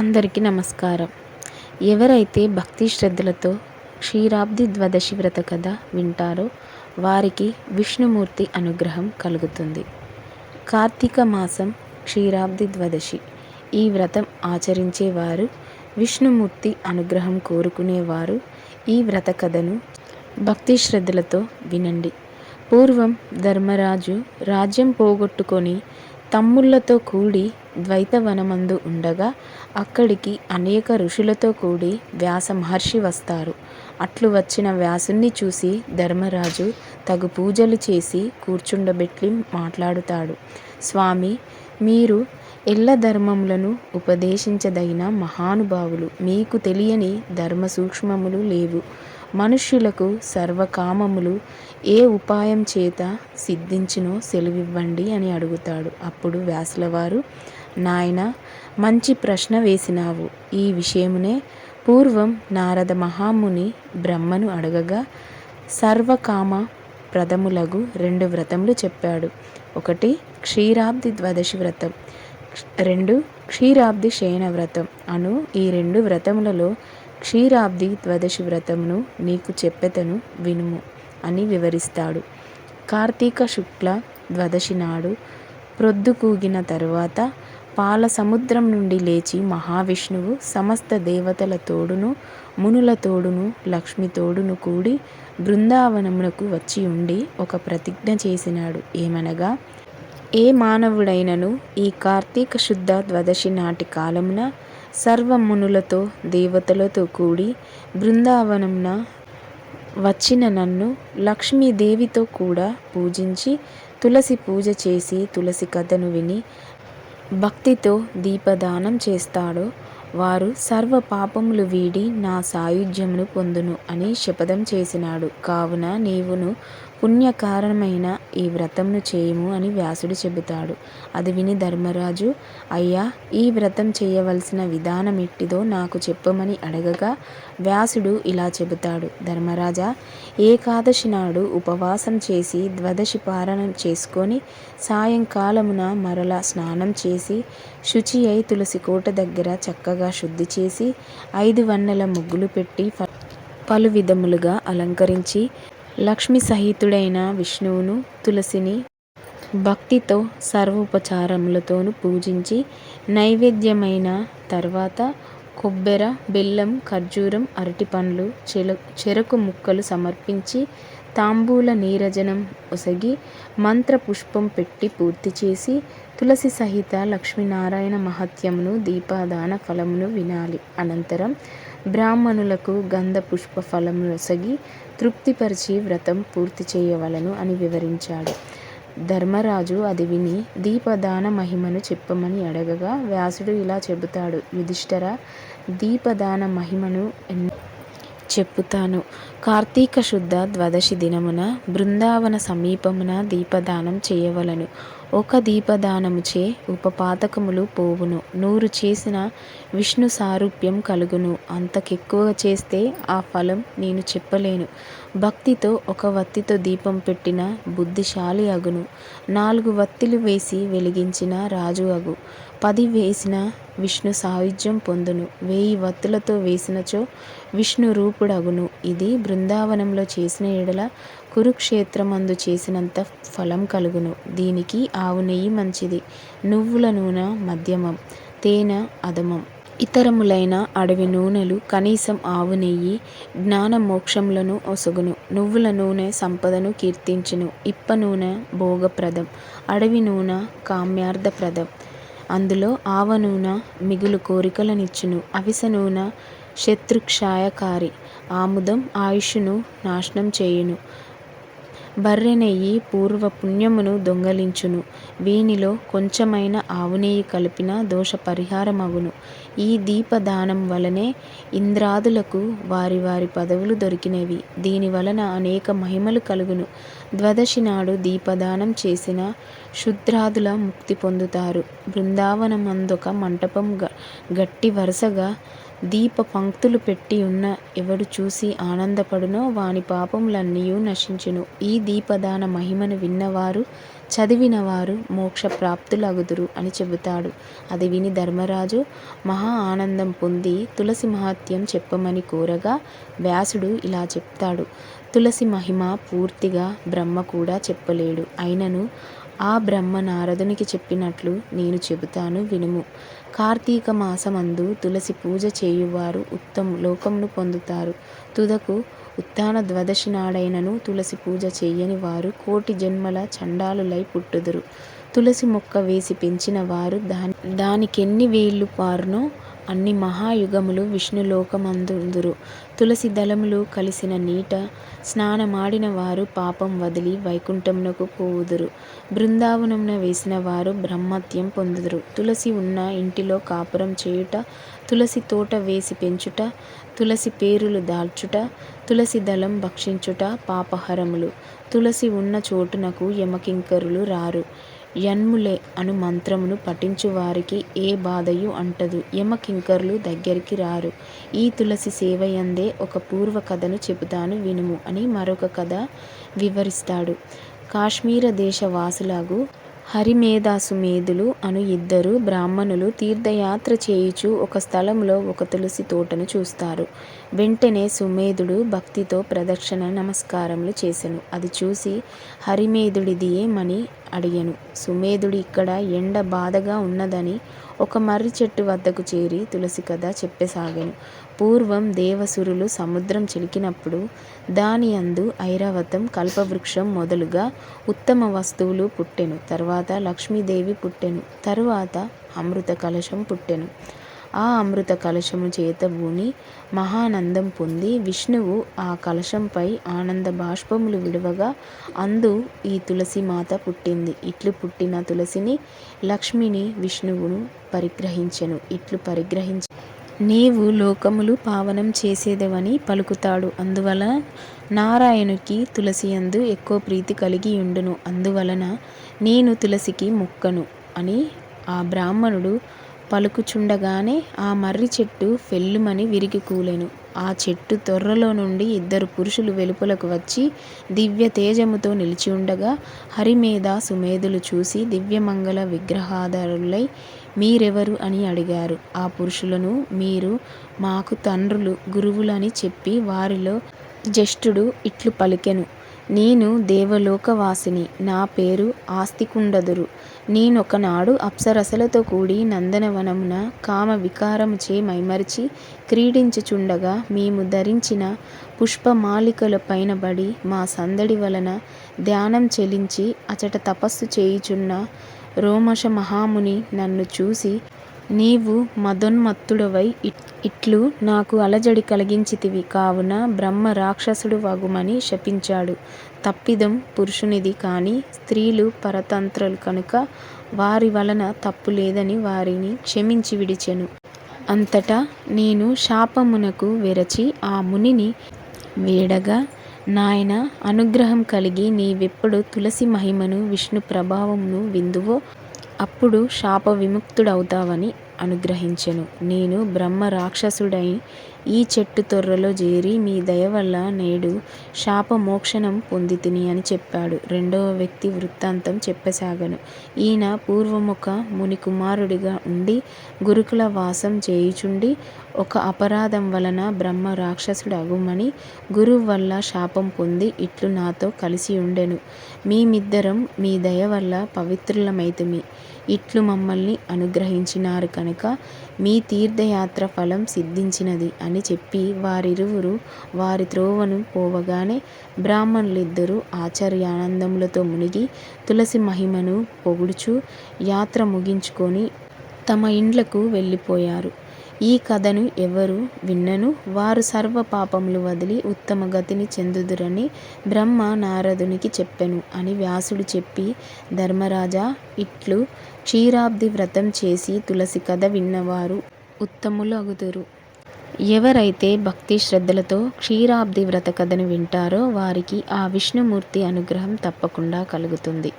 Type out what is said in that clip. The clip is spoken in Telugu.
అందరికీ నమస్కారం. ఎవరైతే భక్తి శ్రద్ధలతో క్షీరాబ్ది ద్వాదశి వ్రత కథ వింటారో వారికి విష్ణుమూర్తి అనుగ్రహం కలుగుతుంది. కార్తీక మాసం క్షీరాబ్ది ద్వాదశి. ఈ వ్రతం ఆచరించేవారు విష్ణుమూర్తి అనుగ్రహం కోరుకునేవారు ఈ వ్రత కథను భక్తి శ్రద్ధలతో వినండి. పూర్వం ధర్మరాజు రాజ్యం పోగొట్టుకొని తమ్ముళ్ళతో కూడి ద్వైతవనమందు ఉండగా అక్కడికి అనేక ఋషులతో కూడి వ్యాస మహర్షి వస్తారు. అట్లు వచ్చిన వ్యాసుణ్ణి చూసి ధర్మరాజు తగు పూజలు చేసి కూర్చుండబెట్టి మాట్లాడుతాడు. స్వామి మీరు ఎల్ల ధర్మములను ఉపదేశించదగిన మహానుభావులు. మీకు తెలియని ధర్మ సూక్ష్మములు లేవు. మనుష్యులకు సర్వకామములు ఏ ఉపాయం చేత సిద్ధించినో సెలవివ్వండి అని అడుగుతాడు. అప్పుడు వ్యాసులవారు నాయన మంచి ప్రశ్న వేసినావు. ఈ విషయమునే పూర్వం నారద మహాముని బ్రహ్మను అడగగా సర్వకామ ప్రథములగు రెండు వ్రతములు చెప్పాడు. ఒకటి క్షీరాబ్ది ద్వాదశి వ్రతం రెండు క్షీరాబ్ది శయన వ్రతం. అను ఈ రెండు వ్రతములలో క్షీరాబ్ది ద్వాదశి వ్రతమును నీకు చెప్పెతను వినుము అని వివరిస్తాడు. కార్తీక శుక్ల ద్వాదశి నాడు ప్రొద్దు కూగిన తరువాత పాల సముద్రం నుండి లేచి మహావిష్ణువు సమస్త దేవతల తోడును మునుల తోడును లక్ష్మి తోడును కూడి బృందావనమునకు వచ్చి ఉండి ఒక ప్రతిజ్ఞ చేసినాడు. ఏమనగా ఏ మానవుడైనను ఈ కార్తీక శుద్ధ ద్వాదశి నాటి కాలమున సర్వమునులతో దేవతలతో కూడి బృందావనమున వచ్చిన నన్ను లక్ష్మీదేవితో కూడా పూజించి తులసి పూజ చేసి తులసి కథను విని భక్తితో దీపదానం చేస్తాడో. వారు సర్వ పాపములు వీడి నా సాయుధ్యమును పొందును అని శపథం చేసినాడు. కావున నీవును పుణ్యకారణమైన ఈ వ్రతంను చేయము అని వ్యాసుడు చెబుతాడు. అది విని ధర్మరాజు అయ్యా ఈ వ్రతం చేయవలసిన విధానం ఎట్టిదో నాకు చెప్పమని అడగగా వ్యాసుడు ఇలా చెబుతాడు. ధర్మరాజా ఏకాదశి నాడు ఉపవాసం చేసి ద్వదశి పారణం చేసుకొని సాయంకాలమున మరల స్నానం చేసి శుచి అయి తులసి కోట దగ్గర చక్కగా శుద్ధి చేసి ఐదు వన్నెల ముగ్గులు పెట్టి పలు విధములుగా అలంకరించి లక్ష్మి సహితుడైన విష్ణువును తులసిని భక్తితో సర్వోపచారములతోనూ పూజించి నైవేద్యమైన తర్వాత కొబ్బెర బెల్లం ఖర్జూరం అరటిపండ్లు చెరకు ముక్కలు సమర్పించి తాంబూల నీరజనం ఒసగి మంత్ర పుష్పం పెట్టి పూర్తి చేసి తులసి సహిత లక్ష్మీనారాయణ మహత్యమును దీపాదాన ఫలమును వినాలి. అనంతరం బ్రాహ్మణులకు గంధ పుష్ప ఫలములొసగి తృప్తిపరిచి వ్రతం పూర్తి చేయవలను అని వివరించాడు. ధర్మరాజు అది విని దీపదాన మహిమను చెప్పమని అడగగా వ్యాసుడు ఇలా చెబుతాడు యుధిష్ఠర దీపదాన మహిమను చెప్పుతాను? కార్తీక శుద్ధ ద్వాదశి దినమున బృందావన సమీపమున దీపదానం చేయవలను. ఒక దీపదానముచే ఉపపాతకములు పోవును. నూరు చేసిన విష్ణు సారూప్యం కలుగును. అంతకెక్కువ చేస్తే ఆ ఫలం నేను చెప్పలేను. భక్తితో ఒక వత్తితో దీపం పెట్టిన బుద్ధిశాలి అగును. నాలుగు వత్తిలు వేసి వెలిగించిన రాజు అగు. పది వేసిన విష్ణు సాయుధ్యం పొందును. వేయి వత్తులతో వేసినచో విష్ణు రూపుడగును. ఇది బృందావనంలో చేసిన ఎడల కురుక్షేత్రమందు చేసినంత ఫలం కలుగును. దీనికి ఆవు నెయ్యి మంచిది. నువ్వుల నూనె మధ్యమం తేనె అధమం. ఇతరములైన అడవి నూనెలు కనీసం ఆవు నెయ్యి జ్ఞాన మోక్షములను ఒసగును. నువ్వుల నూనె సంపదను కీర్తించును. ఇప్ప నూనె భోగప్రదం అడవి నూనె కామ్యార్థప్రదం. అందులో ఆవ నూనె మిగులు కోరికలనిచ్చును. అవిస నూనె శత్రుక్షాయకారి ఆముదం ఆయుష్ను నాశనం చేయును. బర్రె నెయ్యి పూర్వ పుణ్యమును దొంగలించును. వీనిలో కొంచెమైన ఆవు నెయ్యి కలిపిన దోష పరిహారమగును. ఈ దీపదానం వలనే ఇంద్రాదులకు వారి వారి పదవులు దొరికినవి. దీని వలన అనేక మహిమలు కలుగును. ద్వాదశి నాడు దీపదానం చేసిన శుద్రాదుల ముక్తి పొందుతారు. బృందావనమందొక మంటపం గట్టి వరుసగా దీప పంక్తులు పెట్టి ఉన్న ఎవడు చూసి ఆనందపడునో వాని పాపములన్నీయు నశించును. ఈ దీపదాన మహిమను విన్నవారు చదివినవారు మోక్ష ప్రాప్తులగుదురు అని చెబుతాడు. అది విని ధర్మరాజు మహా ఆనందం పొంది తులసి మహత్యం చెప్పమని కోరగా వ్యాసుడు ఇలా చెప్తాడు. తులసి మహిమ పూర్తిగా బ్రహ్మ కూడా చెప్పలేడు. అయినను ఆ బ్రహ్మ నారదునికి చెప్పినట్లు నేను చెబుతాను వినుము. కార్తీక మాసమందు తులసి పూజ చేయువారు ఉత్తమ లోకమును పొందుతారు. తుదకు ఉత్తాన ద్వాదశి నాడైనను తులసి పూజ చేయని వారు కోటి జన్మల చండాలులై పుట్టుదురు. తులసి మొక్క వేసి పెంచిన వారు దాని దానికెన్ని వేళ్ళు పారునో అన్ని మహాయుగములు విష్ణులోకమందుందురు. తులసి దళములు కలిసిన నీట స్నానమాడిన వారు పాపం వదిలి వైకుంఠమునకు పోవుదురు. బృందావనమున వేసిన వారు బ్రహ్మత్యం పొందుదురు. తులసి ఉన్న ఇంటిలో కాపురం చేయుట తులసి తోట వేసి పెంచుట తులసి పేరులు దాల్చుట తులసి దళం భక్షించుట పాపహరములు. తులసి ఉన్న చోటునకు యమకింకరులు రారు. యన్ములే అను మంత్రమును పఠించువారికి ఏ బాధయు అంటదు. యమకింకరులు దగ్గరికి రారు. ఈ తులసి సేవయందే ఒక పూర్వ కథను చెబుతాను వినుము అని మరొక కథ వివరిస్తాడు. కాశ్మీర దేశవాసులాగు హరిమేధాసుమేధులు అను ఇద్దరు బ్రాహ్మణులు తీర్థయాత్ర చేయుచు ఒక స్థలంలో ఒక తులసి తోటను చూస్తారు. వెంటనే సుమేధుడు భక్తితో ప్రదక్షిణ నమస్కారములు చేసెను. అది చూసి హరిమేధుడిదియేమని అడిగాను. సుమేధుడు ఇక్కడ ఎండ బాధగా ఉన్నదని ఒక మర్రి చెట్టు వద్దకు చేరి తులసి కథ చెప్పసాగాను. పూర్వం దేవసురులు సముద్రం చిలికినప్పుడు దాని అందు ఐరావతం కల్పవృక్షం మొదలుగా ఉత్తమ వస్తువులు పుట్టెను. తర్వాత లక్ష్మీదేవి పుట్టెను. తరువాత అమృత కలశం పుట్టెను. ఆ అమృత కలశము చేత భూమి మహానందం పొంది విష్ణువు ఆ కలశంపై ఆనంద బాష్పములు విడవగా అందు ఈ తులసి మాత పుట్టింది. ఇట్లు పుట్టిన తులసిని లక్ష్మిని విష్ణువును పరిగ్రహించెను. ఇట్లు పరిగ్రహించి నీవు లోకములు పావనం చేసేదవని పలుకుతాడు. అందువలన తులసి అందు ఎక్కువ ప్రీతి కలిగి ఉండును. అందువలన నేను తులసికి మొక్కను అని ఆ బ్రాహ్మణుడు పలుకుచుండగానే ఆ మర్రి చెట్టు ఫెల్లుమని విరిగి కూలెను. ఆ చెట్టు తొర్రలో నుండి ఇద్దరు పురుషులు వెలుపలకు వచ్చి దివ్య తేజముతో నిలిచి ఉండగా హరిమేధ సుమేధులు చూసి దివ్యమంగళ విగ్రహాధారులై మీరెవరు అని అడిగారు. ఆ పురుషులను మీరు మాకు తండ్రులు గురువులని చెప్పి వారిలో జ్యేష్ఠుడు ఇట్లు పలికెను. నేను దేవలోకవాసిని. నా పేరు ఆస్తికుండదురు. నేనొకనాడు అప్సరసలతో కూడి నందనవనమున కామ వికారముచే మైమరిచి క్రీడించుచుండగా మేము ధరించిన పుష్పమాలికల పైన బడి మా సందడి వలన ధ్యానం చెలించి అచట తపస్సు చేయుచున్న రోమశ మహాముని నన్ను చూసి నీవు మదోన్మత్తుడవై ఇట్లు నాకు అలజడి కలిగించితివి. కావున బ్రహ్మ రాక్షసుడు వగుమని శపించాడు. తప్పిదం పురుషునిది కాని స్త్రీలు పరతంత్రులు కనుక వారి వలన తప్పు లేదని వారిని క్షమించి విడిచెను. అంతటా నేను శాపమునకు విరచి ఆ మునిని వేడగా నాయన అనుగ్రహం కలిగి నీవెప్పుడు తులసి మహిమను విష్ణు ప్రభావమును విందువో అప్పుడు శాప విముక్తుడవుతావని అనుగ్రహించెను. నేను బ్రహ్మ రాక్షసుడై ఈ చెట్టు తొర్రలో చేరి మీ దయ వల్ల నేడు శాపమోక్షణం పొందితిని అని చెప్పాడు. రెండవ వ్యక్తి వృత్తాంతం చెప్పసాగను. ఈయన పూర్వముఖ ముని కుమారుడిగా ఉండి గురుకుల వాసం చేయుచుండి ఒక అపరాధం వలన బ్రహ్మ రాక్షసుడు అగుమని గురువు వల్ల శాపం పొంది ఇట్లు నాతో కలిసి ఉండెను. మేమిద్దరం మీ దయ వల్ల పవిత్రులమైతిమి. ఇట్లు మమ్మల్ని అనుగ్రహించినారు కనుక మీ తీర్థయాత్ర ఫలం సిద్ధించినది అని చెప్పి వారిరువురు వారి త్రోవను పోవగానే బ్రాహ్మణులిద్దరూ ఆచార్యానందములతో మునిగి తులసి మహిమను పొగుడుచు యాత్ర ముగించుకొని తమ ఇండ్లకు వెళ్ళిపోయారు. ఈ కథను ఎవరు విన్నను? వారు సర్వ పాపములు వదిలి ఉత్తమ గతిని చెందుదురని బ్రహ్మ నారదునికి చెప్పెను అని వ్యాసుడు చెప్పి ధర్మరాజా ఇట్లు క్షీరాబ్ది వ్రతం చేసి తులసి కథ విన్నవారు ఉత్తములు అగుదురు. ఎవరైతే భక్తి శ్రద్ధలతో క్షీరాబ్ది వ్రత కథను వింటారో వారికి ఆ విష్ణుమూర్తి అనుగ్రహం తప్పకుండా కలుగుతుంది.